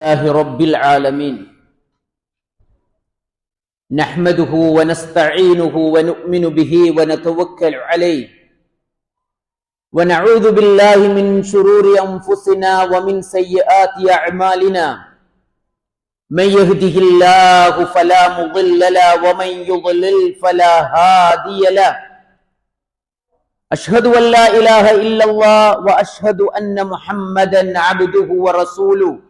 الله رب العالمين. نحمده ونستعينه ونؤمن به ونتوكل عليه. ونعوذ بالله من شرور أنفسنا ومن سيئات أعمالنا. من يهده الله فلا مضل له ومن يضلل فلا هادي له. أشهد أن لا إله إلا الله وأشهد أن محمدا عبده ورسوله.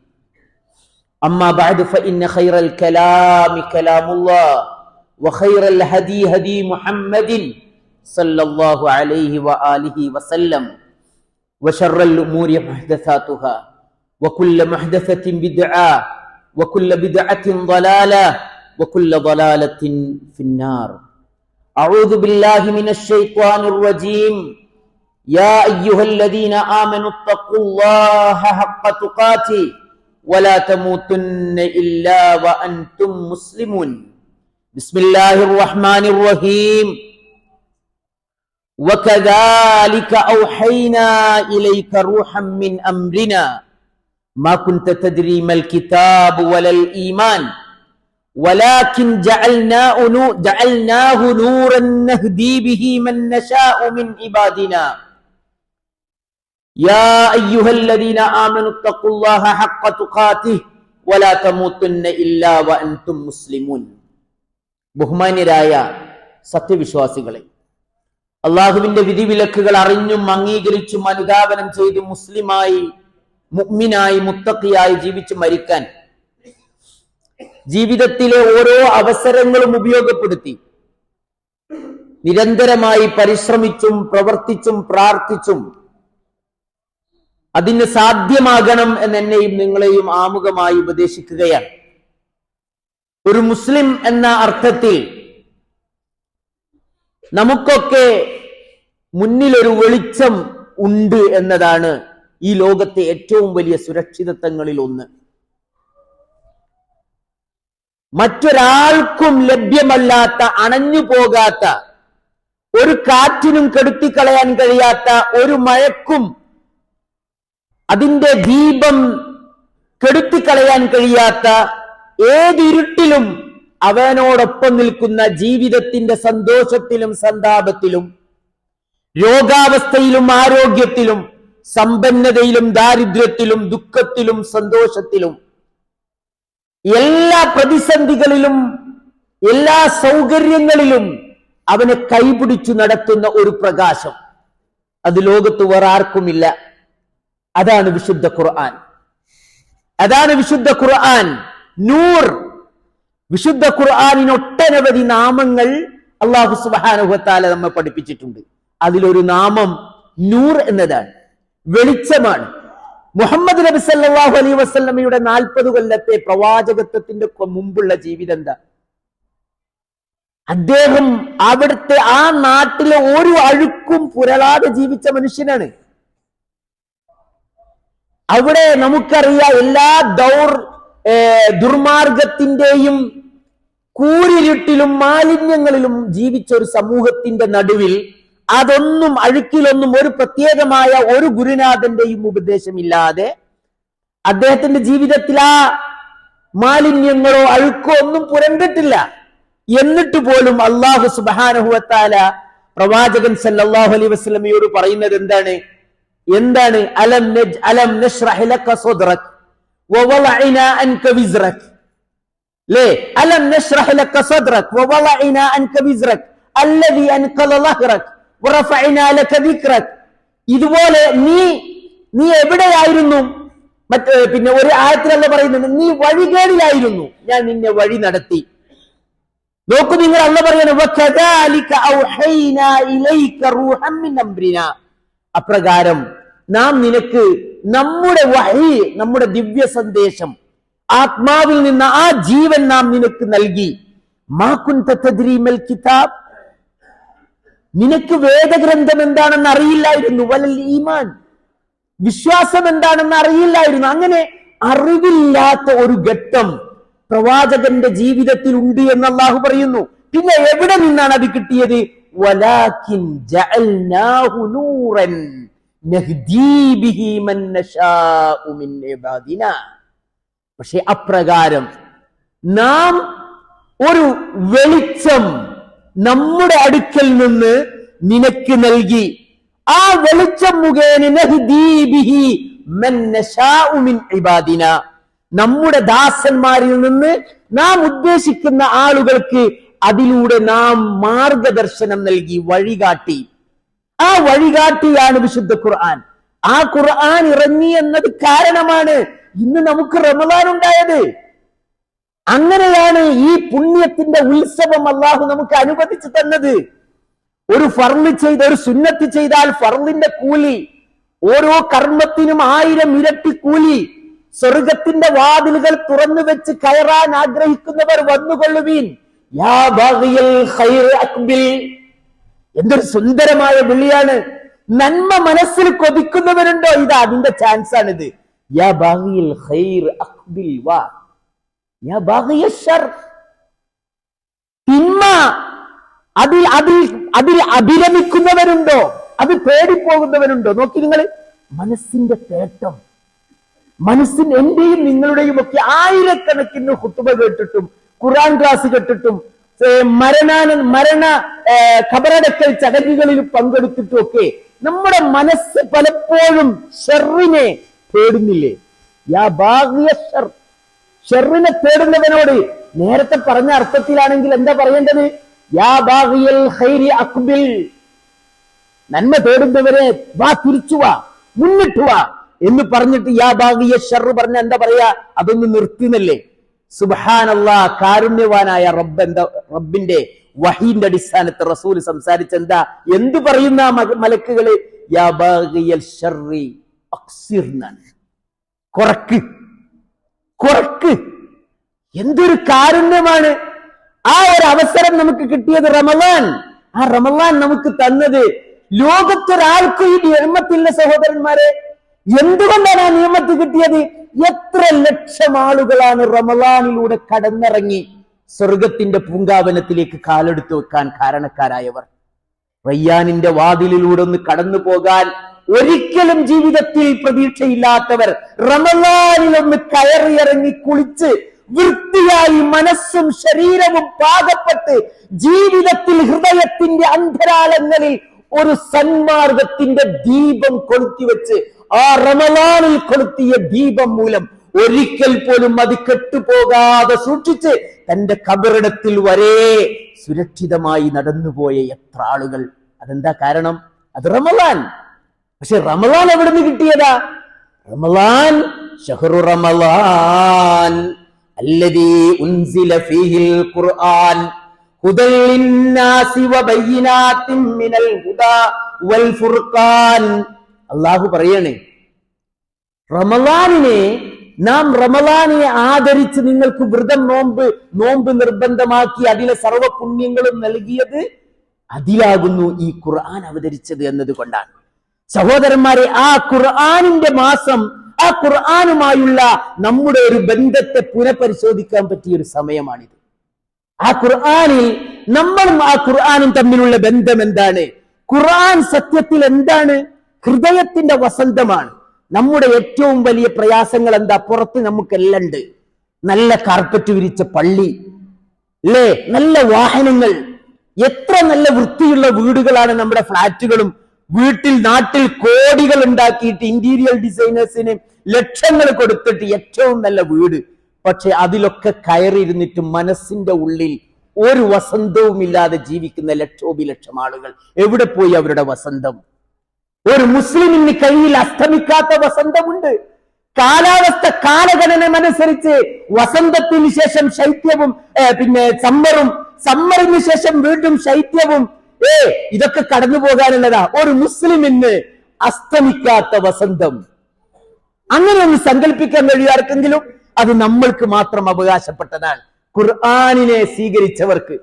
أما بعد فإن خير الكلام كلام الله وخير الهدي هدي محمد صلى الله عليه وآله وسلم وشر الأمور محدثاتها وكل محدثة بدعة وكل بدعة ضلالة وكل ضلالة في النار. أعوذ بالله من الشيطان الرجيم. يا أيها الذين آمنوا اتقوا الله حق تقاته. ولا تموتن إلا وأنتم مسلمون. بسم الله الرحمن الرحيم. وكذلك أوحينا إليك روحا من أمرنا. ما كنت تدري ما الكتاب ولا الإيمان. ولكن جعلناه نورا نهدي به من نشاء من عبادنا. يا أيها الذين آمنوا اتقوا الله حق تقاته ولا تموتن إلا وأنتم مسلمون ബഹുമാന്യരായ സത്യവിശ്വാസികളെ അള്ളാഹുവിന്റെ വിധിവിലക്കുകൾ അറിഞ്ഞും അംഗീകരിച്ചും അനുധാവനം ചെയ്ത് മുസ്ലിമായി മുഗ്മിനായി മുത്തക്കിയായി ജീവിച്ച് മരിക്കാൻ ജീവിതത്തിലെ ഓരോ അവസരങ്ങളും ഉപയോഗപ്പെടുത്തി നിരന്തരമായി പരിശ്രമിച്ചും പ്രവർത്തിച്ചും പ്രാർത്ഥിച്ചും അതിന് സാധ്യമാകണം എന്ന് എന്നെയും നിങ്ങളെയും ആമുഖമായി ഉപദേശിക്കുകയാണ്. ഒരു മുസ്ലിം എന്ന അർത്ഥത്തിൽ നമുക്കൊക്കെ മുന്നിലൊരു വെളിച്ചം ഉണ്ട് എന്നതാണ് ഈ ലോകത്തെ ഏറ്റവും വലിയ സുരക്ഷിതത്വങ്ങളിൽ ഒന്ന്. മറ്റൊരാൾക്കും ലഭ്യമല്ലാത്ത അണഞ്ഞു പോകാത്ത ഒരു കാറ്റിനും കെടുത്തിക്കളയാൻ കഴിയാത്ത ഒരു മഴക്കും അതിന്റെ ദീപം കെടുത്തിക്കളയാൻ കഴിയാത്ത ഏതിരുട്ടിലും അവനോടൊപ്പം നിൽക്കുന്ന ജീവിതത്തിന്റെ സന്തോഷത്തിലും സന്താപത്തിലും രോഗാവസ്ഥയിലും ആരോഗ്യത്തിലും സമ്പന്നതയിലും ദാരിദ്ര്യത്തിലും ദുഃഖത്തിലും സന്തോഷത്തിലും എല്ലാ പ്രതിസന്ധികളിലും എല്ലാ സൗകര്യങ്ങളിലും അവനെ കൈപിടിച്ചു നടത്തുന്ന ഒരു പ്രകാശം. അത് ലോകത്ത് വേറെ ആർക്കുമില്ല അതാണ് വിശുദ്ധ ഖുർആൻ. അതാണ് വിശുദ്ധ ഖുർആൻ. നൂർ. വിശുദ്ധ ഖുർആാനിന് ഒട്ടനവധി നാമങ്ങൾ അള്ളാഹു സുബാനുഹത്താല നമ്മെ പഠിപ്പിച്ചിട്ടുണ്ട്. അതിലൊരു നാമം നൂർ എന്നതാണ്. വെളിച്ചമാണ്. മുഹമ്മദ് നബി സല്ലാഹു അലൈ വസ്ലമയുടെ നാൽപ്പത് കൊല്ലത്തെ പ്രവാചകത്വത്തിന്റെ മുമ്പുള്ള ജീവിതം എന്താ? അദ്ദേഹം അവിടുത്തെ ആ നാട്ടിലെ ഒരു അഴുക്കും പുരളാതെ ജീവിച്ച മനുഷ്യനാണ്. അവിടെ നമുക്കറിയാം എല്ലാ ദൗർ ദുർമാർഗത്തിന്റെയും കൂരിരുട്ടിലും മാലിന്യങ്ങളിലും ജീവിച്ച ഒരു സമൂഹത്തിന്റെ നടുവിൽ അതൊന്നും അഴുക്കിലൊന്നും ഒരു പ്രത്യേകമായ ഒരു ഗുരുനാഥന്റെയും ഉപദേശമില്ലാതെ അദ്ദേഹത്തിന്റെ ജീവിതത്തിൽ ആ മാലിന്യങ്ങളോ അഴുക്കോ ഒന്നും പുരണ്ടിട്ടില്ല. എന്നിട്ട് പോലും അള്ളാഹു സുബാനഹുവത്താല പ്രവാചകൻ സല്ലാഹു അലൈ വസ്ലമയോട് പറയുന്നത് എന്താണ്? എന്താണ് അലം നജ് അലം നഷ്റഹ് ലക സദ്റക് വവളഅന അൻക വിസ്റക് ലേ അലം നഷ്റഹ് ലക സദ്റക് വവളഅന അൻക വിസ്റക് അല്ലദി അൻഖല ലഹ്റക് വറഫഅന ലക ദിക്റക് ഇതുപോലെ നീ നീ എവിടെയായിരുന്നു? മറ്റേ പിന്നെ ഒരു ആയത്തിലല്ല പറയുന്നത്. നീ വഴികേടിലായിരുന്നു. ഞാൻ നിന്നെ വഴി നടത്തി. നോക്കൂ നിങ്ങൾ അല്ല പറയണം അപ്രകാരം നാം നിനക്ക് നമ്മുടെ വഹി നമ്മുടെ ദിവ്യ സന്ദേശം ആത്മാവിൽ നിന്ന് ആ ജീവൻ നാം നിനക്ക് നൽകി. മാക്കുൻ കിതാബ്. നിനക്ക് വേദഗ്രന്ഥം എന്താണെന്ന് അറിയില്ലായിരുന്നു. വലൽ ഈമാൻ. വിശ്വാസം എന്താണെന്ന് അറിയില്ലായിരുന്നു. അങ്ങനെ അറിവില്ലാത്ത ഒരു ഘട്ടം പ്രവാചകന്റെ ജീവിതത്തിൽ ഉണ്ട് എന്ന് അള്ളാഹു പറയുന്നു. പിന്നെ എവിടെ നിന്നാണ് അത് കിട്ടിയത്? പക്ഷെ അപ്രകാരം നാം ഒരു വെളിച്ചം നമ്മുടെ അടുക്കൽ നിന്ന് നിനക്ക് നൽകി ആ വെളിച്ചം മുഖേന നമ്മുടെ ദാസന്മാരിൽ നിന്ന് നാം ഉദ്ദേശിക്കുന്ന ആളുകൾക്ക് അതിലൂടെ നാം മാർഗദർശനം നൽകി വഴികാട്ടി. ആ വഴികാട്ടിയാണ് വിശുദ്ധ ഖുർആൻ. ആ ഖുർആൻ ഇറങ്ങി എന്നത് കാരണമാണ് ഇന്ന് നമുക്ക് റമദാൻ ഉണ്ടായത്. അങ്ങനെയാണ് ഈ പുണ്യത്തിന്റെ ഉത്സവം അള്ളാഹു നമുക്ക് അനുവദിച്ചു തന്നത്. ഒരു ഫർൾ ചെയ്ത് ഒരു സുന്നത്ത് ചെയ്താൽ ഫർളിന്റെ കൂലി ഓരോ കർമ്മത്തിനും ആയിരം ഇരട്ടി കൂലി സ്വർഗത്തിന്റെ വാതിലുകൾ തുറന്നു വെച്ച് കയറാൻ ആഗ്രഹിക്കുന്നവർ വന്നുകൊള്ളുവീൻ. എന്തൊരു സുന്ദരമായ വിളിയാണ്. നന്മ മനസ്സിൽ കൊതിക്കുന്നവരുണ്ടോ ഇത് അതിന്റെ ചാൻസ് ആണിത് തിന്മ അതിൽ അതിൽ അതിൽ അഭിരമിക്കുന്നവരുണ്ടോ അത് പേടിപ്പോകുന്നവരുണ്ടോ നോക്കി നിങ്ങൾ മനസ്സിന്റെ തേട്ടം. മനസ്സിന് എന്റെയും നിങ്ങളുടെയും ഒക്കെ ആയിരക്കണക്കിന് കുത്തുമ കേട്ടിട്ടും ഖുറാൻ ക്ലാസ് കെട്ടിട്ടും മരണാന മരണ ഖബറടക്കൽ ചടങ്ങുകളിൽ പങ്കെടുത്തിട്ടും ഒക്കെ നമ്മുടെ മനസ്സ് പലപ്പോഴും ഷെറിനെ തേടുന്നില്ലേ? യാ ഷർ. ഷെറിനെ തേടുന്നവനോട് നേരത്തെ പറഞ്ഞ അർത്ഥത്തിലാണെങ്കിൽ എന്താ പറയേണ്ടത്? യാ ബാഗിയൽ ഖൈരി അക്ബിൽ. നന്മ തേടുന്നവരെ വാ തിരിച്ചു വാ മുന്നിട്ട് വാ എന്ന് പറഞ്ഞിട്ട് യാ ബാഗിയ ഷെർ പറഞ്ഞ എന്താ പറയാ? അതൊന്ന് നിർത്തുന്നല്ലേ? സുബാനല്ലാ കാരുണ്യവാനായ റബ്ബ് എന്താ റബ്ബിന്റെ വഹീന്റെ അടിസ്ഥാനത്തിൽ റസൂൽ സംസാരിച്ച എന്താ എന്ത് പറയുന്ന മലക്കുകൾ? കുറക്ക്. കുറക്ക്. എന്തൊരു കാരുണ്യമാണ്. ആ ഒരു അവസരം നമുക്ക് കിട്ടിയത് റമലാൻ ആ റമലാൻ നമുക്ക് തന്നത് ലോകത്തൊരാൾക്കും ഈ ജന്മത്തിലെ സഹോദരന്മാരെ എന്തുകൊണ്ടാണ് ആ നിയമത്ത് കിട്ടിയത്? എത്ര ലക്ഷം ആളുകളാണ് റമലാനിലൂടെ കടന്നിറങ്ങി സ്വർഗത്തിന്റെ പൂങ്കാവനത്തിലേക്ക് കാലെടുത്തു വെക്കാൻ കാരണക്കാരായവർ? റയ്യാനിന്റെ വാതിലിലൂടെ ഒന്ന് കടന്നു പോകാൻ ഒരിക്കലും ജീവിതത്തിൽ പ്രതീക്ഷയില്ലാത്തവർ റമലാനിലൊന്ന് കയറിയിറങ്ങി കുളിച്ച് വൃത്തിയായി മനസ്സും ശരീരവും പാകപ്പെട്ട് ജീവിതത്തിൽ ഹൃദയത്തിന്റെ അന്തരാളങ്ങളിൽ ഒരു സന്മാർഗത്തിന്റെ ദീപം കൊളുത്തിവെച്ച് ആ റമലാനിൽ കൊളുത്തിയ ദീപം മൂലം ഒരിക്കൽ പോലും അത് കെട്ടുപോകാതെ സൂക്ഷിച്ച് തന്റെ കബറിടത്തിൽ വരെ സുരക്ഷിതമായി നടന്നുപോയ എത്ര ആളുകൾ. അതെന്താ കാരണം? അത് റമലാൻ പക്ഷെ റമലാൻ എവിടെ നിന്ന് കിട്ടിയതാ? റമലാൻ ഷഹറു റമലാൻ ഉൻസില ഫീഹിൽ ഖുർആൻ. ഹുദൽ ലിന്നാസി വബയ്യിനാത്തിൻ മിനൽ ഹുദാ വൽ ഫുർഖാൻ. അല്ലാഹു പറയണേ റമലാനിനെ നാം റമലാനിനെ ആദരിച്ച് നിങ്ങൾക്ക് വ്രതം നോമ്പ് നോമ്പ് നിർബന്ധമാക്കി അതിലെ സർവ പുണ്യങ്ങളും നൽകിയത് അതിലാകുന്നു ഈ ഖുർആൻ അവതരിച്ചത് എന്നതുകൊണ്ടാണ്. സഹോദരന്മാരെ ആ ഖുർആാനിന്റെ മാസം ആ ഖുർആാനുമായുള്ള നമ്മുടെ ഒരു ബന്ധത്തെ പുനഃപരിശോധിക്കാൻ പറ്റിയ ഒരു സമയമാണിത്. ആ ഖുർആാനിൽ നമ്മളും ആ ഖുർആാനും തമ്മിലുള്ള ബന്ധം എന്താണ്? ഖുർആൻ സത്യത്തിൽ എന്താണ്? ഹൃദയത്തിന്റെ വസന്തമാണ്. നമ്മുടെ ഏറ്റവും വലിയ പ്രയാസങ്ങൾ എന്താ? പുറത്ത് നമുക്കെല്ലാം ഉണ്ട്. നല്ല കാർപ്പറ്റ് വിരിച്ച പള്ളി അല്ലേ നല്ല വാഹനങ്ങൾ. എത്ര നല്ല വൃത്തിയുള്ള വീടുകളാണ് നമ്മുടെ ഫ്ളാറ്റുകളും വീട്ടിൽ നാട്ടിൽ കോടികൾ ഉണ്ടാക്കിയിട്ട് ഇന്റീരിയർ ഡിസൈനേഴ്സിന് ലക്ഷങ്ങൾ കൊടുത്തിട്ട് ഏറ്റവും നല്ല വീട്. പക്ഷെ അതിലൊക്കെ കയറിയിരുന്നിട്ട് മനസ്സിന്റെ ഉള്ളിൽ ഒരു വസന്തവും ഇല്ലാതെ ജീവിക്കുന്ന ലക്ഷോപിലക്ഷം ആളുകൾ. എവിടെ പോയി അവരുടെ വസന്തം? ഒരു മുസ്ലിമിന് കയ്യിൽ അസ്തമിക്കാത്ത വസന്തമുണ്ട്. കാലാവസ്ഥ കാലഗണനമനുസരിച്ച് വസന്തത്തിന് ശേഷം ശൈത്യവും പിന്നെ സമ്മറും സമ്മറിന് ശേഷം വീണ്ടും ശൈത്യവും. ഏ ഇതൊക്കെ കടന്നു പോകാനുള്ളതാ. ഒരു മുസ്ലിമിന് അസ്തമിക്കാത്ത വസന്തം. അങ്ങനെ ഒന്ന് സങ്കല്പിക്കാൻ കഴിയാർക്കെങ്കിലും അത് നമ്മൾക്ക് മാത്രം അവകാശപ്പെട്ടതാണ്. ഖുർആാനിനെ സ്വീകരിച്ചവർക്ക്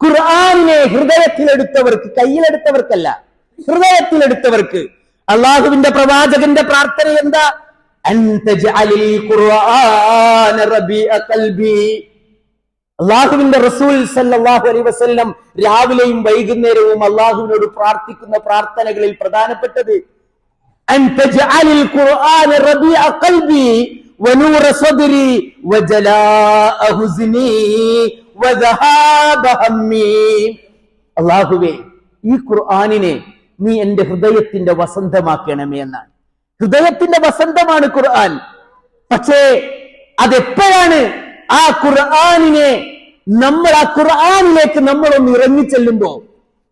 ഖുർആാനിനെ ഹൃദയത്തിലെടുത്തവർക്ക് കയ്യിലെടുത്തവർക്കല്ല. ഹൃദയത്തിലെടുത്തവർക്ക് അള്ളാഹുവിന്റെ പ്രവാചകന്റെ പ്രാർത്ഥന എന്താ? അള്ളാഹുവിന്റെ റസൂൽ സല്ലല്ലാഹു അലൈഹി വസല്ലം രാവിലെയും വൈകുന്നേരവും അള്ളാഹുവിനോട് പ്രാർത്ഥിക്കുന്ന പ്രാർത്ഥനകളിൽ പ്രധാനപ്പെട്ടത് അള്ളാഹുവേ ഈ ഖുർആനിനെ നീ എന്റെ ഹൃദയത്തിന്റെ വസന്തമാക്കണമേ എന്നാണ്. ഹൃദയത്തിന്റെ വസന്തമാണ് ഖുർആൻ. പക്ഷേ അതെപ്പോഴാണ് ആ ഖുർആാനിനെ നമ്മൾ ആ ഖുർആാനിലേക്ക് നമ്മളൊന്ന് ഇറങ്ങിച്ചെല്ലുമ്പോ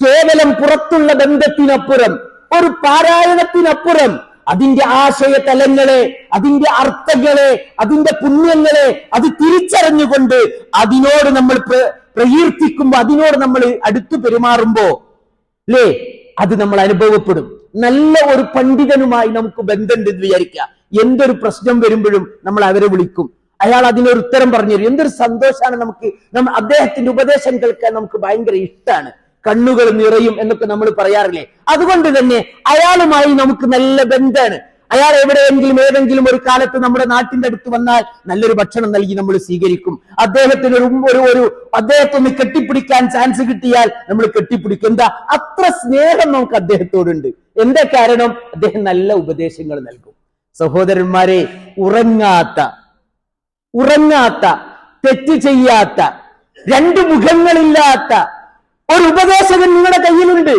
കേവലം പുറത്തുള്ള ബന്ധത്തിനപ്പുറം ഒരു പാരായണത്തിനപ്പുറം അതിന്റെ ആശയ തലങ്ങളെ അതിന്റെ അർത്ഥങ്ങളെ അതിന്റെ പുണ്യങ്ങളെ അത് തിരിച്ചറിഞ്ഞുകൊണ്ട് അതിനോട് നമ്മൾ പ്ര- പ്രകീർത്തിക്കുമ്പോ അതിനോട് നമ്മൾ അടുത്തു പെരുമാറുമ്പോ അല്ലേ അത് നമ്മൾ അനുഭവപ്പെടും. നല്ല ഒരു പണ്ഡിതനുമായി നമുക്ക് ബന്ധമുണ്ട് എന്ന് വിചാരിക്കുക. എന്തൊരു പ്രശ്നം വരുമ്പോഴും നമ്മൾ അവരെ വിളിക്കും. അയാൾ അതിനൊരു ഉത്തരം പറഞ്ഞു തരും. എന്തൊരു സന്തോഷമാണ് നമുക്ക് നമ്മൾ അദ്ദേഹത്തിന്റെ ഉപദേശം കേൾക്കാൻ നമുക്ക് ഭയങ്കര ഇഷ്ടമാണ്. കണ്ണുകൾ നിറയും എന്നൊക്കെ നമ്മൾ പറയാറില്ലേ? അതുകൊണ്ട് തന്നെ അയാളുമായി നമുക്ക് നല്ല ബന്ധമാണ്. അയാൾ എവിടെയെങ്കിലും ഏതെങ്കിലും ഒരു കാലത്ത് നമ്മുടെ നാട്ടിന്റെ അടുത്ത് വന്നാൽ നല്ലൊരു ഭക്ഷണം നൽകി നമ്മൾ സ്വീകരിക്കും. അദ്ദേഹത്തിന് ഒരു ഒരു ഒരു അദ്ദേഹത്തെ കെട്ടിപ്പിടിക്കാൻ ചാൻസ് കിട്ടിയാൽ നമ്മൾ കെട്ടിപ്പിടിക്കും. എന്താ? അത്ര സ്നേഹം നമുക്ക് അദ്ദേഹത്തോടുണ്ട്. എന്താ കാരണം? അദ്ദേഹം നല്ല ഉപദേശങ്ങൾ നൽകും. സഹോദരന്മാരെ ഉറങ്ങാത്ത ഉറങ്ങാത്ത തെറ്റ് ചെയ്യാത്ത രണ്ട് മുഖങ്ങളില്ലാത്ത ഒരു ഉപദേശകൻ നിങ്ങളുടെ കയ്യിലുണ്ട്.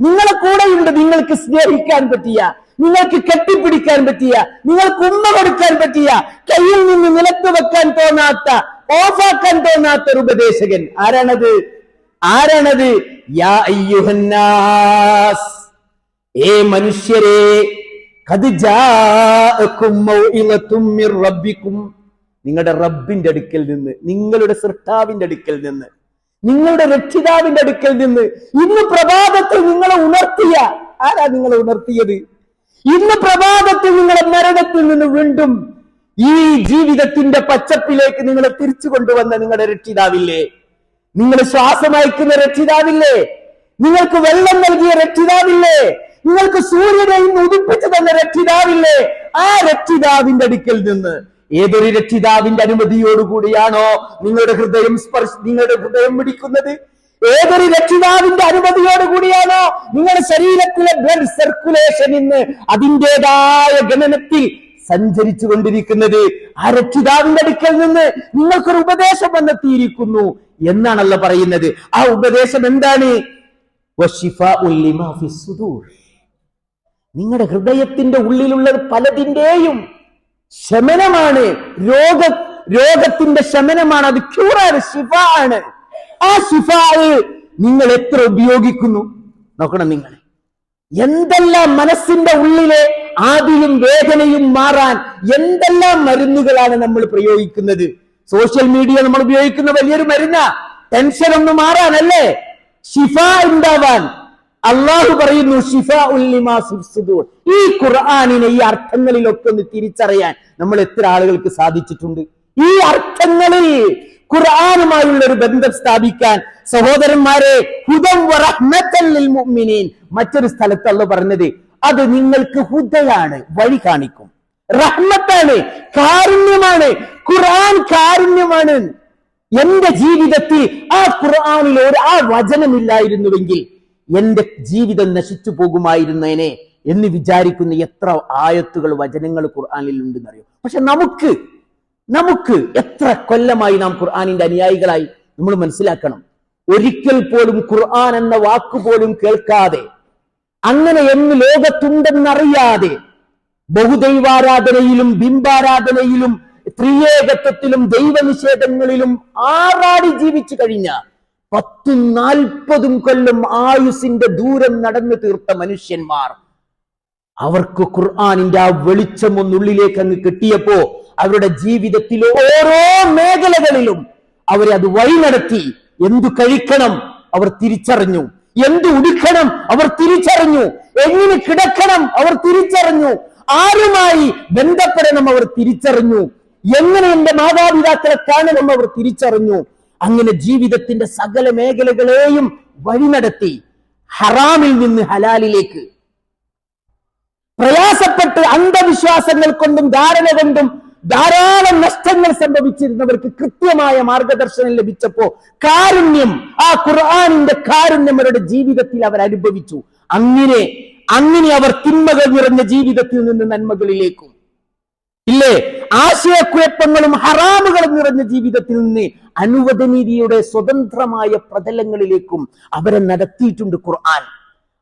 നിങ്ങളെ കൂടെയുണ്ട്. നിങ്ങൾക്ക് സ്നേഹിക്കാൻ പറ്റിയ നിങ്ങൾക്ക് കെട്ടിപ്പിടിക്കാൻ പറ്റിയ നിങ്ങൾക്ക് ഉമ്മ കൊടുക്കാൻ പറ്റിയ കയ്യിൽ നിന്ന് നിലത്ത് വെക്കാൻ തോന്നാത്ത ഓഫാക്കാൻ തോന്നാത്ത ഒരു ഉപദേശകൻ ആരാണത്? ആരാണത്? ഏ മനുഷ്യരെ നിങ്ങളുടെ റബ്ബിന്റെ അടുക്കൽ നിന്ന് നിങ്ങളുടെ സൃഷ്ടാവിന്റെ അടുക്കൽ നിന്ന് നിങ്ങളുടെ രക്ഷിതാവിന്റെ അടുക്കൽ നിന്ന് ഇന്ന് പ്രഭാതത്തിൽ നിങ്ങളെ ഉണർത്തിയ ആരാ നിങ്ങളെ ഉണർത്തിയത്? ഇന്ന് പ്രഭാതത്തിൽ നിങ്ങളെ മരണത്തിൽ നിന്ന് വീണ്ടും ഈ ജീവിതത്തിന്റെ പച്ചപ്പിലേക്ക് നിങ്ങളെ തിരിച്ചു കൊണ്ടുവന്ന നിങ്ങളുടെ രക്ഷിതാവില്ലേ? നിങ്ങൾ ശ്വാസം അയക്കുന്ന രക്ഷിതാവില്ലേ? നിങ്ങൾക്ക് വെള്ളം നൽകിയ രക്ഷിതാവില്ലേ? നിങ്ങൾക്ക് സൂര്യനെ ഇന്ന് ഉദിപ്പിച്ചു തന്ന രക്ഷിതാവില്ലേ? ആ രക്ഷിതാവിന്റെ അടുക്കൽ നിന്ന് ഏതൊരു രക്ഷിതാവിന്റെ അനുമതിയോടുകൂടിയാണോ നിങ്ങളുടെ ഹൃദയം സ്പർശ നിങ്ങളുടെ ഹൃദയം പിടിക്കുന്നത് ഏതൊരു രക്ഷിതാവിന്റെ അനുമതിയോടുകൂടിയാണോ നിങ്ങളുടെ ശരീരത്തിലെ ബ്ലഡ് സർക്കുലേഷൻ ഇന്ന് അതിന്റെതായ ഗണനത്തിൽ സഞ്ചരിച്ചു കൊണ്ടിരിക്കുന്നത് ആ രക്ഷിതാവിന്റെ അടുക്കൽ നിന്ന് നിങ്ങൾക്കൊരു ഉപദേശം വന്നെത്തിയിരിക്കുന്നു എന്നാണല്ലോ പറയുന്നത്. ആ ഉപദേശം എന്താണ്? നിങ്ങളുടെ ഹൃദയത്തിന്റെ ഉള്ളിലുള്ള പലതിന്റെയും ശമനമാണ്. രോഗ രോഗത്തിന്റെ ശമനമാണ്. അത് ക്യൂറാണ് ശിഫ ആണ് ആ ശിഫ നിങ്ങൾ എത്ര ഉപയോഗിക്കുന്നു? നോക്കണം നിങ്ങൾ എന്തെല്ലാം മനസ്സിന്റെ ഉള്ളിലെ ആദിയും വേദനയും മാറാൻ എന്തെല്ലാം മരുന്നുകളാണ് നമ്മൾ പ്രയോഗിക്കുന്നത്? സോഷ്യൽ മീഡിയ നമ്മൾ ഉപയോഗിക്കുന്ന വലിയൊരു മരുന്ന. ടെൻഷൻ ഒന്ന് മാറാനല്ലേ? ഷിഫ ഉണ്ടാവാൻ. അള്ളാഹു പറയുന്നു ഷിഫ ഉല്ലിമാ ഈ ഖുർആാനിനെ ഈ അർത്ഥങ്ങളിലൊക്കെ ഒന്ന് തിരിച്ചറിയാൻ നമ്മൾ എത്ര ആളുകൾക്ക് സാധിച്ചിട്ടുണ്ട്? ഈ അർത്ഥങ്ങളിൽ ഖുർആാനുമായുള്ള ഒരു ബന്ധം സ്ഥാപിക്കാൻ സഹോദരന്മാരെ മറ്റൊരു സ്ഥലത്ത് പറഞ്ഞത്. അത് നിങ്ങൾക്ക് ഹുദയാണ് വഴി കാണിക്കും. റഹ്മത്താണ് കാരുണ്യമാണ് ഖുർആൻ കാരുണ്യമാണ്. എന്റെ ജീവിതത്തിൽ ആ ഖുർആാനിൽ ഒരു ആ വചനമില്ലായിരുന്നുവെങ്കിൽ എന്റെ ജീവിതം നശിച്ചു പോകുമായിരുന്നേനെ എന്ന് വിചാരിക്കുന്ന എത്ര ആയത്തുകൾ വചനങ്ങൾ ഖുർആാനിൽ ഉണ്ടെന്നറിയോ പക്ഷെ നമുക്ക് നമുക്ക് എത്ര കൊല്ലമായി നാം ഖുർആാനിന്റെ അനുയായികളായി നമ്മൾ മനസ്സിലാക്കണം. ഒരിക്കൽ പോലും ഖുർആൻ എന്ന വാക്ക് പോലും കേൾക്കാതെ അങ്ങനെ എന്ന് ലോകത്തുണ്ടെന്നറിയാതെ ബഹുദൈവാരാധനയിലും ബിംബാരാധനയിലും ത്രിയേകത്വത്തിലും ദൈവനിഷേധങ്ങളിലും ആറാടി ജീവിച്ചു കഴിഞ്ഞ പത്തും നാൽപ്പതും കൊല്ലം ആയുസിന്റെ ദൂരം നടന്നു തീർത്ത മനുഷ്യന്മാർ അവർക്ക് ഖുർആാനിന്റെ ആ വെളിച്ചം ഒന്നുള്ളിലേക്ക് അങ്ങ് കിട്ടിയപ്പോ അവരുടെ ജീവിതത്തിലെ ഓരോ മേഖലകളിലും അവരെ അത് വഴി നടത്തി എന്തു കഴിക്കണം അവർ തിരിച്ചറിഞ്ഞു. എന്തു ഉടുക്കണം അവർ തിരിച്ചറിഞ്ഞു. എങ്ങനെ കിടക്കണം അവർ തിരിച്ചറിഞ്ഞു. ആരുമായി ബന്ധപ്പെടണം അവർ തിരിച്ചറിഞ്ഞു. എങ്ങനെ എന്റെ മാതാപിതാക്കളെ കാണണം അവർ തിരിച്ചറിഞ്ഞു. അങ്ങനെ ജീവിതത്തിന്റെ സകല മേഖലകളെയും വഴി നടത്തി ഹറാമിൽ നിന്ന് ഹലാലിലേക്ക്. പ്രയാസപ്പെട്ട് അന്ധവിശ്വാസങ്ങൾ കൊണ്ടും ധാരണ കൊണ്ടും ധാരാളം നഷ്ടങ്ങൾ സംഭവിച്ചിരുന്നവർക്ക് കൃത്യമായ മാർഗദർശനം ലഭിച്ചപ്പോ കാരുണ്യം ആ ഖുർആാനിന്റെ കാരുണ്യം അവരുടെ ജീവിതത്തിൽ അവർ അനുഭവിച്ചു. അങ്ങനെ അങ്ങനെ അവർ തിന്മകൾ നിറഞ്ഞ ജീവിതത്തിൽ നിന്ന് നന്മകളിലേക്കും ഇല്ലേ? ആശയക്കുഴപ്പങ്ങളും ഹറാമുകളും നിറഞ്ഞ ജീവിതത്തിൽ നിന്ന് അനുവദനീതിയുടെ സ്വതന്ത്രമായ പ്രതലങ്ങളിലേക്കും അവരെ നടത്തിയിട്ടുണ്ട് ഖുർആൻ.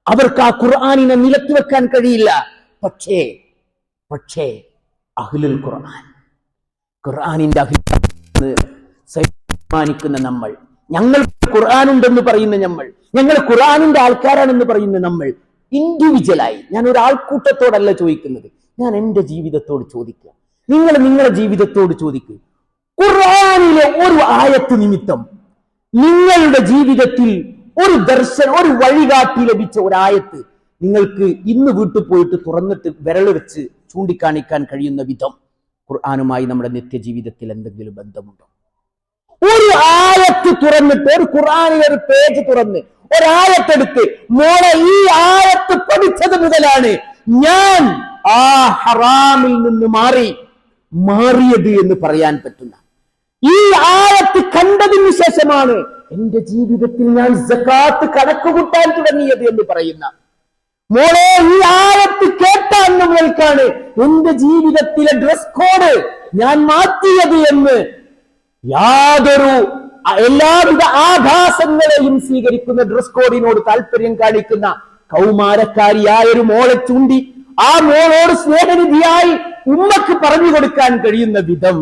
അവർക്ക് ആ ഖുർആാനിനെ നിലത്തിവെക്കാൻ കഴിയില്ല. പക്ഷേ പക്ഷേ അഹ്ലുൽ ഖുർആൻ ഖുർആാനിന്റെ അഭിപ്രായം സമ്മാനിക്കുന്ന നമ്മൾ. ഞങ്ങൾ ഖുർആൻ ഉണ്ടെന്ന് പറയുന്ന നമ്മൾ. ഞങ്ങൾ ഖുർആാനിന്റെ ആൾക്കാരാണെന്ന് പറയുന്ന നമ്മൾ. ഇൻഡിവിജ്വലായി ഞാൻ ഒരു ആൾക്കൂട്ടത്തോടല്ല ചോദിക്കുന്നത്. ഞാൻ എന്റെ ജീവിതത്തോട് ചോദിക്കുക. നിങ്ങൾ നിങ്ങളുടെ ജീവിതത്തോട് ചോദിക്കുക ഖുർആാനിലെ ഒരു ആയത്ത് നിമിത്തം നിങ്ങളുടെ ജീവിതത്തിൽ ഒരു ദർശനം ഒരു വഴികാട്ടി ലഭിച്ച ഒരായത്ത് നിങ്ങൾക്ക് ഇന്ന് വീട്ടിൽ പോയിട്ട് തുറന്നിട്ട് വെച്ച് ചൂണ്ടിക്കാണിക്കാൻ കഴിയുന്ന വിധം. ഖുർആാനുമായി നമ്മുടെ നിത്യജീവിതത്തിൽ എന്തെങ്കിലും ബന്ധമുണ്ടോ? ഒരു ആയത്ത് തുറന്നിട്ട് ഒരു ഖുർആാനിലെ ഒരു പേജ് തുറന്ന് ഒരായത്തെടുത്ത് മോളെ ഈ ആയത്ത് പഠിച്ചത് മുതലാണ് ഞാൻ ആ ഹറാമിൽ നിന്ന് മാറി മാറിയത് എന്ന് പറയാൻ പറ്റുന്ന. ഈ ആയത്ത് കണ്ടതിന് ശേഷമാണ് എന്റെ ജീവിതത്തിൽ ഞാൻ ജക്കാത്ത് കണക്ക് കൂട്ടാൻ തുടങ്ങിയത് എന്ന് പറയുന്ന. മോളെ ഈ ആയത്ത് കേട്ട അന്ന് മുതൽക്കാണ് എന്റെ ജീവിതത്തിലെ ഡ്രസ് കോഡ് ഞാൻ മാറ്റിയത് എന്ന് യാതൊരു എല്ലാവിധ ആഭാസങ്ങളെയും സ്വീകരിക്കുന്ന ഡ്രസ് കോഡിനോട് താല്പര്യം കാണിക്കുന്ന കൗമാരക്കാരിയായ ഒരു മോളെ ചൂണ്ടി ആ മോളോട് സ്നേഹനിധിയായി ഉമ്മക്ക് പറഞ്ഞു കൊടുക്കാൻ കഴിയുന്ന വിധം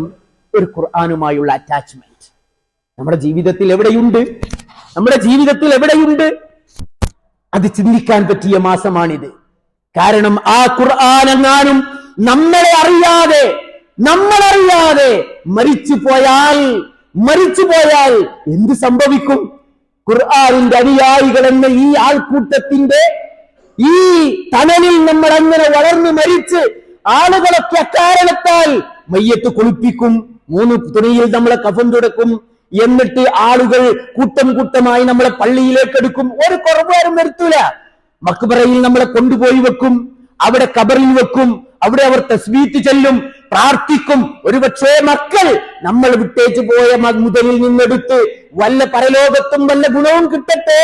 ഒരു ഖുർആാനുമായുള്ള അറ്റാച്ച്മെന്റ് നമ്മുടെ ജീവിതത്തിൽ എവിടെയുണ്ട്? നമ്മുടെ ജീവിതത്തിൽ എവിടെയുണ്ട്? അത് ചിന്തിക്കാൻ പറ്റിയ മാസമാണിത്. കാരണം ആ ഖുർആൻ എങ്ങാനും നമ്മളെ അറിയാതെ നമ്മളറിയാതെ മരിച്ചു പോയാൽ മരിച്ചു പോയാൽ എന്ത് സംഭവിക്കും? ഖുർആാനിന്റെ അനുയായികൾ എന്ന ഈ ആൾക്കൂട്ടത്തിന്റെ ഈ തണലിൽ നമ്മൾ അങ്ങനെ വളർന്നു മരിച്ച് ആളുകളൊക്കെ അക്കാരണത്താൽ മയ്യത്ത് കുളിപ്പിക്കും മൂന്ന് തുണിയിൽ നമ്മളെ കഫൻ തുടക്കും എന്നിട്ട് ആളുകൾ കൂട്ടം കൂട്ടമായി നമ്മളെ പള്ളിയിലേക്ക് എടുക്കും. ഒരു കുറവുകാരും വരുത്തൂല. മക്ബറയിൽ നമ്മളെ കൊണ്ടുപോയി വെക്കും അവിടെ കബറിൽ വെക്കും അവിടെ അവർ തസ്ബീത്ത് ചെല്ലും പ്രാർത്ഥിക്കും. ഒരുപക്ഷേ മക്കൾ നമ്മൾ വിട്ടേച്ചു പോയ മുതലിൽ നിന്നെടുത്ത് വല്ല പരലോകത്തും വല്ല ഗുണവും കിട്ടട്ടെ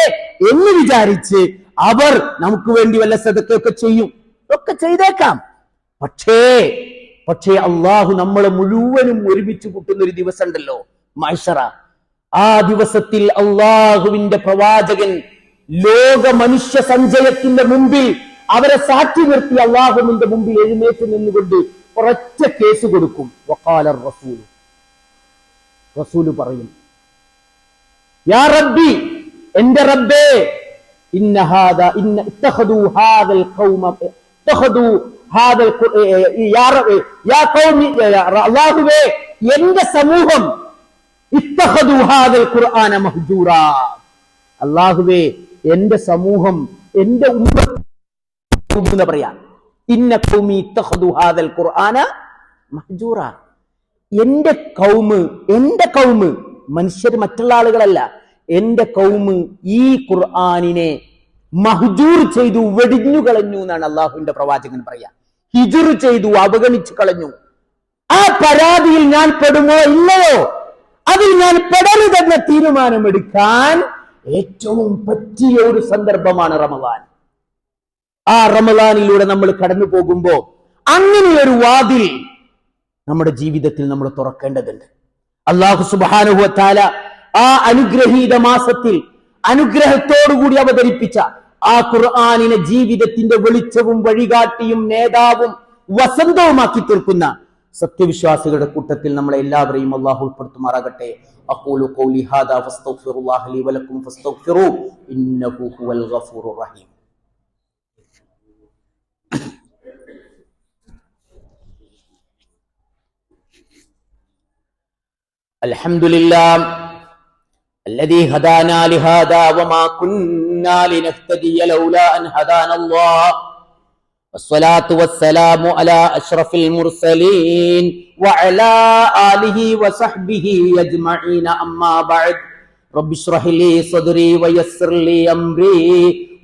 എന്ന് വിചാരിച്ച് അവർ നമുക്ക് വേണ്ടി വല്ല സദക്കൊക്കെ ചെയ്യും. ഒക്കെ ചെയ്തേക്കാം. പക്ഷേ പക്ഷേ അള്ളാഹു നമ്മളെ മുഴുവനും ഒരുമിച്ച് കൂട്ടുന്ന ഒരു ദിവസം ഉണ്ടല്ലോ മൈഷറ ആ ദിവസത്തിൽ അള്ളാഹുവിന്റെ പ്രവാചകൻ ലോക മനുഷ്യ സഞ്ചയത്തിന്റെ മുമ്പിൽ അവരെ സാക്ഷി നിർത്തി അള്ളാഹുവിന്റെ മുമ്പിൽ എഴുന്നേറ്റ് നിന്നുകൊണ്ട് ഒരൊറ്റ കേസ് കൊടുക്കും. വക്കാലർ റസൂൽ. റസൂൽ പറയും യാ റബ്ബി എന്റെ റബ്ബേ ഇന്ന ഹാദ ഇന്ന ഇത്തഖദു ഹാദൽ ഖൗമ ഇത്തഖദു ഹാദൽ യാ റബ്ബി യാ ഖൗമി അല്ലാഹുവേ എന്റെ സമൂഹം ഇത്തഖദു ഹാദൽ ഖുർആന മഹ്ജൂറ. അല്ലാഹുവേ എന്റെ സമൂഹം എന്റെ എന്ന് പറയാ. ഇന്ന കൗമി ഹാദൽ ഖുർആന മഹ്ജൂറ. എന്റെ കൗമ് എന്റെ കൗമ് മനുഷ്യർ മറ്റുള്ള ആളുകളല്ല. എന്റെ കൗമ് ഈ ഖുർആാനിനെ മഹ്ജൂർ ചെയ്തു വെടിഞ്ഞു കളഞ്ഞു എന്നാണ് അള്ളാഹുവിന്റെ പ്രവാചകൻ പറയാ. ഹിജുർ ചെയ്തു അവഗണിച്ചു കളഞ്ഞു. ആ പരാതിയിൽ ഞാൻ പെടുമോ? ഇല്ലയോ. അതിൽ ഞാൻ പെടരുതെന്ന തീരുമാനമെടുക്കാൻ ഏറ്റവും പറ്റിയ ഒരു സന്ദർഭമാണ് റമദാൻ. ആ റമദാനിലൂടെ നമ്മൾ കടന്നു പോകുമ്പോ അങ്ങനെയൊരു വാതിൽ നമ്മുടെ ജീവിതത്തിൽ നമ്മൾ തുറക്കേണ്ടതുണ്ട്. അള്ളാഹു സുബാനുഹത്താല ആ അനുഗ്രഹീത മാസത്തിൽ അനുഗ്രഹത്തോടുകൂടി അവതരിപ്പിച്ച ആ ഖുർആാനിനെ ജീവിതത്തിന്റെ വെളിച്ചവും വഴികാട്ടിയും നേതാവും വസന്തവുമാക്കി തീർക്കുന്ന സത്യവിശ്വാസികളുടെ കൂട്ടത്തിൽ നമ്മളെ എല്ലാവരെയും അള്ളാഹു ഉൾപ്പെടുത്തുമാറാകട്ടെ. أقول قولي هذا فاستغفر الله لي ولكم فاستغفروه إنه هو الغفور الرحيم. الحمد لله الذي هدانا لهذا وما كنا لنهتدي لولا أن هدانا الله. والصلاة والسلام على أشرف المرسلين وعلى آله وصحبه أجمعين. أما بعد رب اشرح لي صدري ويسر لي أمري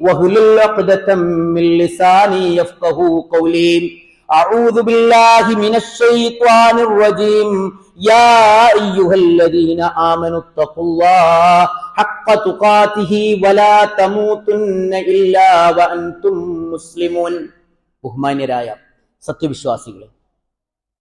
واحلل عقدة من لساني يفقه قولي. أعوذ بالله من الشيطان الرجيم. يا أيها الذين آمنوا اتقوا الله حق تقاته ولا تموتن إلا وأنتم مسلمون. ബഹുമാന്യരായ സത്യവിശ്വാസികളെ.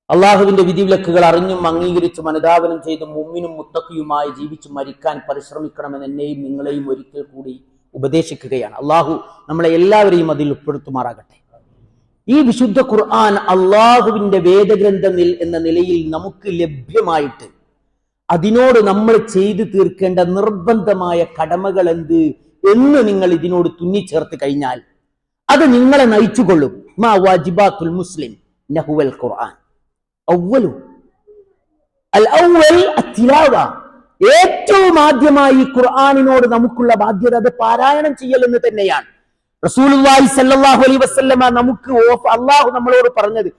അള്ളാഹുവിന്റെ വിധിവിലക്കുകൾ അറിഞ്ഞും അംഗീകരിച്ചും അനുദാപനം ചെയ്തും മുമ്മിനും മുത്തക്കിയുമായി ജീവിച്ചു മരിക്കാൻ പരിശ്രമിക്കണമെന്ന് എന്നെയും നിങ്ങളെയും ഒരിക്കൽ കൂടി ഉപദേശിക്കുകയാണ്. അള്ളാഹു നമ്മളെ എല്ലാവരെയും അതിൽ ഉൾപ്പെടുത്തുമാറാകട്ടെ. ഈ വിശുദ്ധ ഖുർആൻ അള്ളാഹുവിന്റെ വേദഗ്രന്ഥം എന്ന നിലയിൽ നമുക്ക് ലഭ്യമായിട്ട് അതിനോട് നമ്മൾ ചെയ്തു തീർക്കേണ്ട നിർബന്ധമായ കടമകൾ എന്ത് എന്ന് നിങ്ങൾ ഇതിനോട് തുന്നിച്ചേർത്ത് കഴിഞ്ഞാൽ അത് നിങ്ങളെ നയിച്ചുകൊള്ളും. മാ വാജിബാത്തുൽ മുസ്ലിം നഹുവൽ ഖുർആൻ. ഔവലു. അൽ അത്തിലാവ. ഏറ്റവും ആദ്യമായി ഖുർആാനിനോട് നമുക്കുള്ള ബാധ്യത അത് പാരായണം ചെയ്യൽ എന്ന് തന്നെയാണ്. റസൂലുള്ളാഹി സല്ലല്ലാഹു അലൈഹി വസല്ലമ നമുക്ക് അള്ളാഹു നമ്മളോട് പറഞ്ഞത്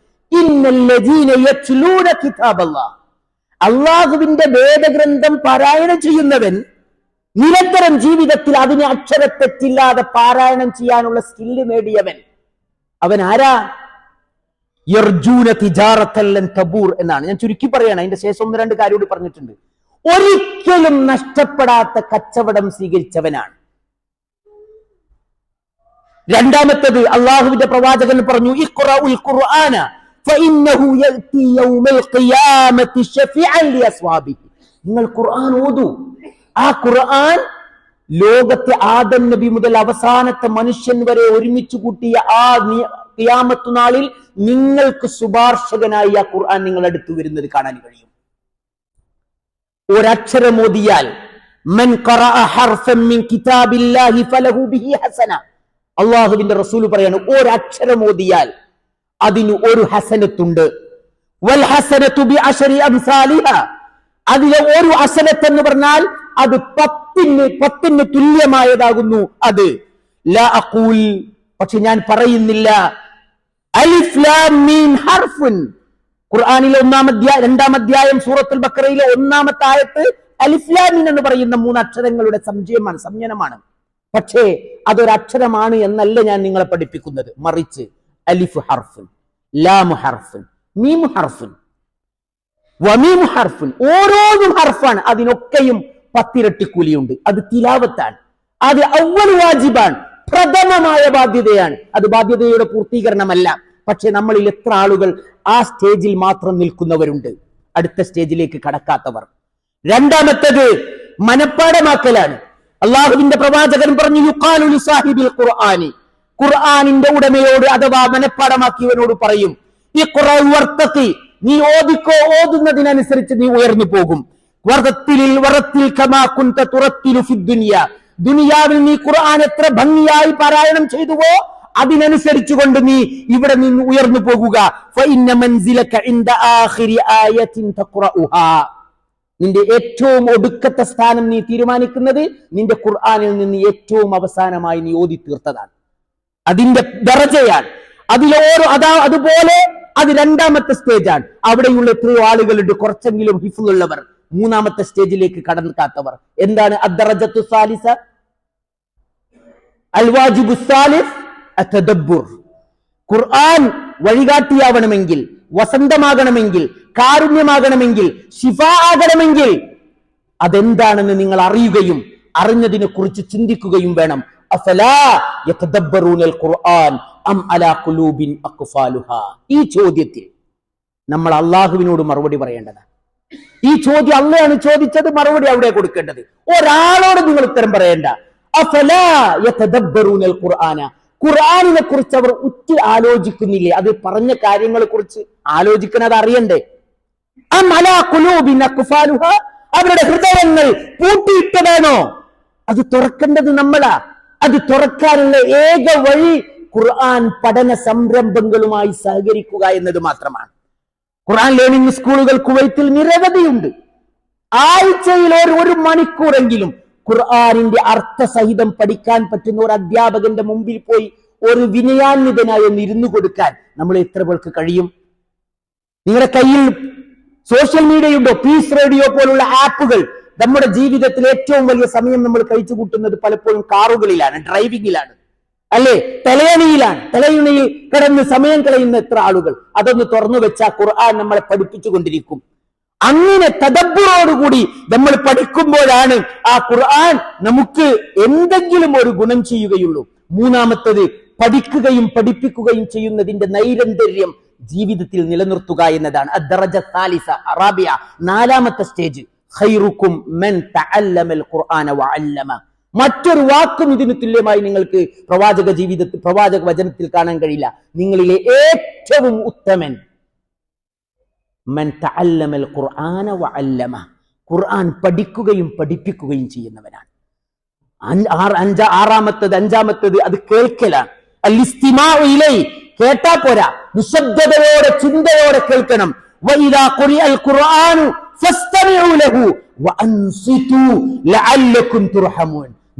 കിതാബല്ലാഹ് അള്ളാഹുവിന്റെ വേദഗ്രന്ഥം പാരായണം ചെയ്യുന്നവൻ നിരന്തരം ജീവിതത്തിൽ അതിനെ അക്ഷരത്തെറ്റില്ലാതെ പാരായണം ചെയ്യാനുള്ള സ്കില്ല് നേടിയവൻ. അവൻ ആരാ? യർജൂന തിജാറത്തല്ലൻ തബൂർ എന്നാണ്. ഞാൻ ചുരുക്കി പറയണം അതിന്റെ ശേഷം ഒന്ന് രണ്ട് കാര്യം കൂടി പറഞ്ഞിട്ടുണ്ട്. ഒരിക്കലും നഷ്ടപ്പെടാത്ത കച്ചവടം സ്വീകരിച്ചവനാണ്. രണ്ടാമത്തത് അള്ളാഹുവിന്റെ പ്രവാചകൻ പറഞ്ഞു ഖുർആന നിങ്ങൾ ഖുർആൻ ഓതു. ആ ഖുർആൻ ലോകത്തെ ആദം നബി മുതൽ അവസാനത്തെ മനുഷ്യൻ വരെ ഒരുമിച്ച് കൂട്ടിയ ആ നാളിൽ നിങ്ങൾക്ക് ശുപാർശകനായി ആ ഖുർആൻ നിങ്ങൾ അടുത്തു വരുന്നത് കാണാൻ കഴിയും. ഒരക്ഷരം ഓതിയാൽ അള്ളാഹുവിന്റെ റസൂൽ പറയാണ് ഒരക്ഷരം ഓതിയാൽ അതിന് ഒരു ഹസനത്തുണ്ട്. ഹസനത്തു അതിലെ ഒരു അസനത്ത് എന്ന് പറഞ്ഞാൽ അത് പത്തിന് പത്തിന് തുല്യമായതാകുന്നു അത്. അഖൂൽ പക്ഷെ ഞാൻ പറയുന്നില്ല. അലിഫ് ലാം മീം ഖുർആനിലെ ഒന്നാം അധ്യായം രണ്ടാം അധ്യായം സൂറത്തുൽ ബക്കറയിലെ ഒന്നാമത്തെ ആയത്ത് അലിഫ്ലാമിൻ എന്ന് പറയുന്ന മൂന്ന് അക്ഷരങ്ങളുടെ സംശയമാണ് സംജ്ഞനമാണ്. പക്ഷേ അതൊരക്ഷരമാണ് എന്നല്ല ഞാൻ നിങ്ങളെ പഠിപ്പിക്കുന്നത്. മറിച്ച് അലിഫ് ഹർഫുൻ. ലാമു ഹർഫുൻ. മീമു ഹർഫുൻ. വമീമു ഹർഫുൻ. ഓരോന്നും ഹർഫാണ്. അതിനൊക്കെയും പത്തിരട്ടി കുലിയുണ്ട്. അത് തിലാവത്താണ്. അത് ഔവൽ വാജിബാണ്. പ്രഥമമായ ബാധ്യതയാണ്. അത് ബാധ്യതയുടെ പൂർത്തീകരണമല്ല. പക്ഷെ നമ്മളിൽ എത്ര ആളുകൾ ആ സ്റ്റേജിൽ മാത്രം നിൽക്കുന്നവരുണ്ട്. അടുത്ത സ്റ്റേജിലേക്ക് കടക്കാത്തവർ. രണ്ടാമത്തത് മനപ്പാടമാക്കലാണ് അള്ളാഹുവിന്റെ പ്രവാചകൻ പറഞ്ഞു യുക്കാലു സാഹിബിൽ ഖുർആാനി. ഖുർആാനിന്റെ ഉടമയോട് അഥവാ മനപ്പാടമാക്കിയവനോട് പറയും ഈ വർത്തത്തി നീ ഓദിക്കോ ഓതുന്നതിനനുസരിച്ച് നീ ഉയർന്നു പോകും. ദുനിയാവിൽ നീ ഖുർആൻ എത്ര ഭംഗിയായി പാരായണം ചെയ്തുവോ അതിനനുസരിച്ചു കൊണ്ട് നീ ഇവിടെ നിന്ന് ഉയർന്നു പോകുക. നിന്റെ ഏറ്റവും ഒടുക്കത്തെ സ്ഥാനം നീ തീരുമാനിക്കുന്നത് നിന്റെ ഖുർആനിൽ നിന്ന് ഏറ്റവും അവസാനമായി നീ ഓതി തീർത്തതാണ് അതിന്റെ ദറജയാണ്. അതിൽ ഓരോ അതാ അതുപോലെ അത് രണ്ടാമത്തെ സ്റ്റേജാണ് അവിടെയുള്ള എത്രയോ ആളുകളുണ്ട് കുറച്ചെങ്കിലും ഹിഫുള്ളവർ മൂന്നാമത്തെ സ്റ്റേജിലേക്ക് കടക്കാത്തവർ എന്താണ് അദ്ദറജത്തു സാലിസ? അൽവാജിബു സാലിസ് അത്തദബ്ബുർ. ഖുർആൻ വഴികാട്ടിയാവണമെങ്കിൽ വസന്തമാകണമെങ്കിൽ കാരുണ്യമാകണമെങ്കിൽ ശിഫ ആകണമെങ്കിൽ അതെന്താണെന്ന് നിങ്ങൾ അറിയുകയും അറിഞ്ഞതിനെ കുറിച്ച് ചിന്തിക്കുകയും വേണം. ഖുർആൻ അം അലാ കുലൂബിൻ ഈ ചോദ്യത്തിൽ നമ്മൾ അള്ളാഹുവിനോട് മറുപടി പറയേണ്ടതാണ്. ഈ ചോദ്യം അള്ളയാണ് ചോദിച്ചത് മറുപടി അവിടെ കൊടുക്കേണ്ടത്. ഒരാളോട് നിങ്ങൾ ഉത്തരം പറയേണ്ട. ഖുർആന ഖുർആനിനെ കുറിച്ച് അവർ ഉറ്റി ആലോചിക്കുന്നില്ലേ? അത് പറഞ്ഞ കാര്യങ്ങളെ കുറിച്ച് ആലോചിക്കുന്നത് അറിയണ്ടേ? അവരുടെ ഹൃദയങ്ങൾ പൂട്ടിയിട്ടതാണോ? അത് തുറക്കേണ്ടത് നമ്മളാ. അത് തുറക്കാനുള്ള ഏക വഴി ഖുർആൻ പഠന സംരംഭങ്ങളുമായി സഹകരിക്കുക എന്നത് മാത്രമാണ്. ഖുർആൻ ലേണിംഗ് സ്കൂളുകൾ കുവൈത്തിൽ നിരവധിയുണ്ട്. ആഴ്ചയിൽ ഒരു ഒരു മണിക്കൂറെങ്കിലും ഖുർആനിന്റെ അർത്ഥസഹിതം പഠിക്കാൻ പറ്റുന്ന ഒരു അധ്യാപകന്റെ മുമ്പിൽ പോയി ഒരു വിനയാന്വിതനായി ഒന്ന് ഇരുന്നു കൊടുക്കാൻ നമ്മൾ എത്ര പേർക്ക് കഴിയും? നിങ്ങളുടെ കയ്യിൽ സോഷ്യൽ മീഡിയയുണ്ടോ പീസ് റേഡിയോ പോലുള്ള ആപ്പുകൾ നമ്മുടെ ജീവിതത്തിൽ ഏറ്റവും വലിയ സമയം നമ്മൾ കഴിച്ചു കൂട്ടുന്നത് പലപ്പോഴും കാറുകളിലാണ് ഡ്രൈവിംഗിലാണ് അല്ലേ? തലയണിയിലാണ്. തലയണിയിൽ കിടന്ന് സമയം കളയുന്ന എത്ര ആളുകൾ? അതൊന്ന് തുറന്നു വെച്ചാൽ ഖുർആൻ നമ്മളെ പഠിപ്പിച്ചു കൊണ്ടിരിക്കും. അങ്ങനെ തദബ്ബുറോടുകൂടി നമ്മൾ പഠിക്കുമ്പോഴാണ് ആ ഖുർആൻ നമുക്ക് എന്തെങ്കിലും ഒരു ഗുണം ചെയ്യുകയുള്ളൂ. മൂന്നാമത്തത് പഠിക്കുകയും പഠിപ്പിക്കുകയും ചെയ്യുന്നതിന്റെ നൈരന്തര്യം ജീവിതത്തിൽ നിലനിർത്തുക എന്നതാണ്. അറാബിയ നാലാമത്തെ സ്റ്റേജ് ഖൈറുക്കും മൻ തഅല്ലമൽ ഖുർആന വഅല്ലമ. മറ്റൊരു വാക്കും ഇതിന് തുല്യമായി നിങ്ങൾക്ക് പ്രവാചക ജീവിതത്തിൽ പ്രവാചക വചനത്തിൽ കാണാൻ കഴിയില്ല. നിങ്ങളിലെ ഏറ്റവും ഉത്തമൻ ഖുർആൻ പഠിക്കുകയും പഠിപ്പിക്കുകയും ചെയ്യുന്നവനാണ്. ആറാമത്തത് അഞ്ചാമത്തത് അത് കേൾക്കലാണ്. കേട്ടാ പോരാ. നിശബ്ദതയോടെ ചിന്തയോടെ കേൾക്കണം. ഖുർആനു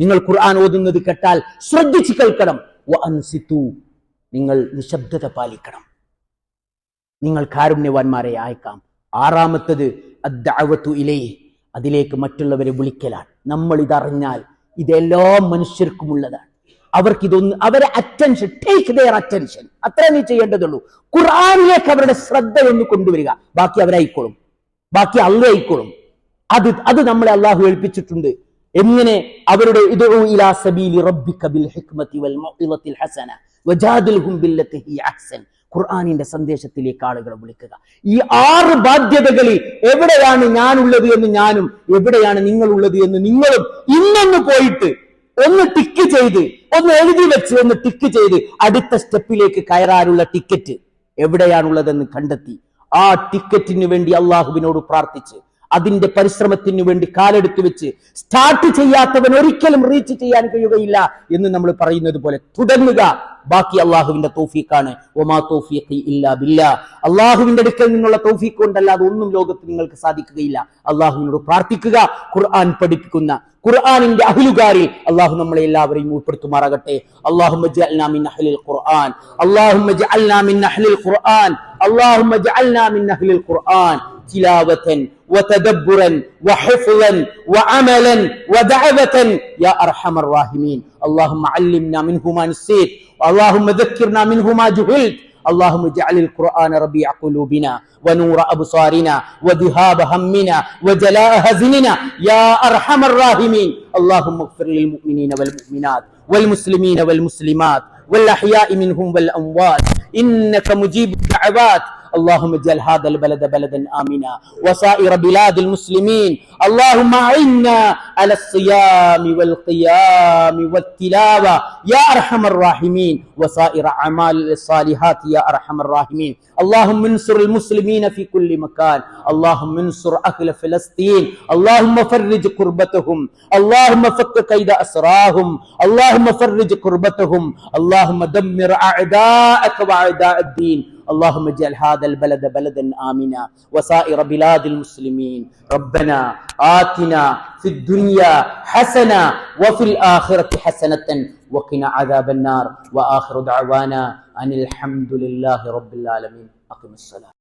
നിങ്ങൾ ഖുർആൻ ഓതുന്നത് കേട്ടാൽ ശ്രദ്ധിച്ച് കേൾക്കണം. നിങ്ങൾ നിശബ്ദത പാലിക്കണം. നിങ്ങൾ കാരുണ്യവാന്മാരെ അയക്കാം. ആറാമത്തത് അദ്ദാവത്തു ഇലേ അതിലേക്ക് മറ്റുള്ളവരെ വിളിക്കലാണ്. നമ്മൾ ഇതറിഞ്ഞാൽ ഇതെല്ലാ മനുഷ്യർക്കും ഉള്ളതാണ്. അവർക്ക് ഇതൊന്ന് അവരെ അറ്റൻഷൻ ടേക്ക് ദെയർ അറ്റൻഷൻ അത്ര നീ ചെയ്യേണ്ടതുള്ളൂ. ഖുർആാനിലേക്ക് അവരുടെ ശ്രദ്ധ ഒന്ന് കൊണ്ടുവരിക. ബാക്കി അവരായിക്കോളും. ബാക്കി അള്ള ആയിക്കോളും. അത് അത് നമ്മളെ അള്ളാഹു ഏൽപ്പിച്ചിട്ടുണ്ട്. എങ്ങനെ അവരുടെ ഖുർആാനിന്റെ സന്ദേശത്തിലേക്ക് ആളുകളെ വിളിക്കുക. ഈ ആറ് ബാധ്യതകളിൽ എവിടെയാണ് ഞാനുള്ളത് എന്ന് ഞാനും എവിടെയാണ് നിങ്ങളുള്ളത് എന്ന് നിങ്ങളും ഇന്നൊന്ന് പോയിട്ട് ഒന്ന് ടിക്ക് ചെയ്ത് ഒന്ന് എഴുതി വെച്ച് ഒന്ന് ടിക്ക് ചെയ്ത് അടുത്ത സ്റ്റെപ്പിലേക്ക് കയറാനുള്ള ടിക്കറ്റ് എവിടെയാണുള്ളതെന്ന് കണ്ടെത്തി. ആ ടിക്കറ്റിന് വേണ്ടി അള്ളാഹുവിനോട് പ്രാർത്ഥിച്ച് അതിന്റെ പരിശ്രമത്തിന് വേണ്ടി കാലെടുത്തു വെച്ച് സ്റ്റാർട്ട് ചെയ്യാത്തവൻ ഒരിക്കലും റീച്ച് ചെയ്യാൻ കഴിയുകയില്ല എന്ന് നമ്മൾ പറയുന്നത് പോലെ തുടങ്ങുക. ബാക്കി അള്ളാഹുവിന്റെ തൗഫീഖാണ് ഒമാ തൗഫീഖി ഇല്ലാ ബില്ലാ അള്ളാഹുവിന്റെ അടുക്കൽ നിന്നുള്ള തൗഫീഖ് കൊണ്ടല്ലാതെ ഒന്നും ലോകത്ത് നിങ്ങൾക്ക് സാധിക്കുകയില്ല അള്ളാഹുവിനോട് പ്രാർത്ഥിക്കുക ഖുർആൻ പഠിപ്പിക്കുന്ന ഖുർആനിന്റെ അഹ്ലുകാരിൽ അള്ളാഹു നമ്മളെ എല്ലാവരെയും ഉൾപ്പെടുത്തുമാറാകട്ടെ അള്ളാഹുമ്മ ജഅൽനാ മിൻ അഹ്ലിൽ ഖുർആൻ അള്ളാഹുമ്മ ജഅൽനാ മിൻ അഹ്ലിൽ ഖുർആൻ അള്ളാഹുമ്മ ജഅൽനാ മിൻ അഹ്ലിൽ ഖുർആൻ تلاوة وتدبرا وحفظا وعملا ودعوة يا أرحم الراحمين اللهم علمنا منه ما نسيت اللهم ذكرنا منه ما جهلت. اللهم اجعل القرآن ربيع قلوبنا ونور أبصارنا وذهاب همنا وجلاء هزننا. يا أرحم الراحمين. اللهم اغفر للمؤمنين والمؤمنات والمسلمين والمسلمات والأحياء منهم والأموات. إنك مجيب الدعوات. اللهم اجعل هذا البلد بلدا آمنا. وسائر بلاد المسلمين. اللهم أعنا على الصيام والقيام والتلاوة. يا أرحم الراحمين. وسائر أعمال الصالحات يا أرحم الراحمين. اللهم انصر المسلمين في كل مكان. اللهم انصر أهل فلسطين. اللهم فرج كربتهم. اللهم فك كيد أسراهم. اللهم فرج كربتهم. اللهم دمر أعداءك وأعداء الدين. اللهم اجعل هذا البلد بلدا آمنا وسائر بلاد المسلمين. ربنا آتنا في الدنيا حسنة وفي الآخرة حسنة وقنا عذاب النار. وآخر دعوانا أن الحمد لله رب العالمين. أقم الصلاة.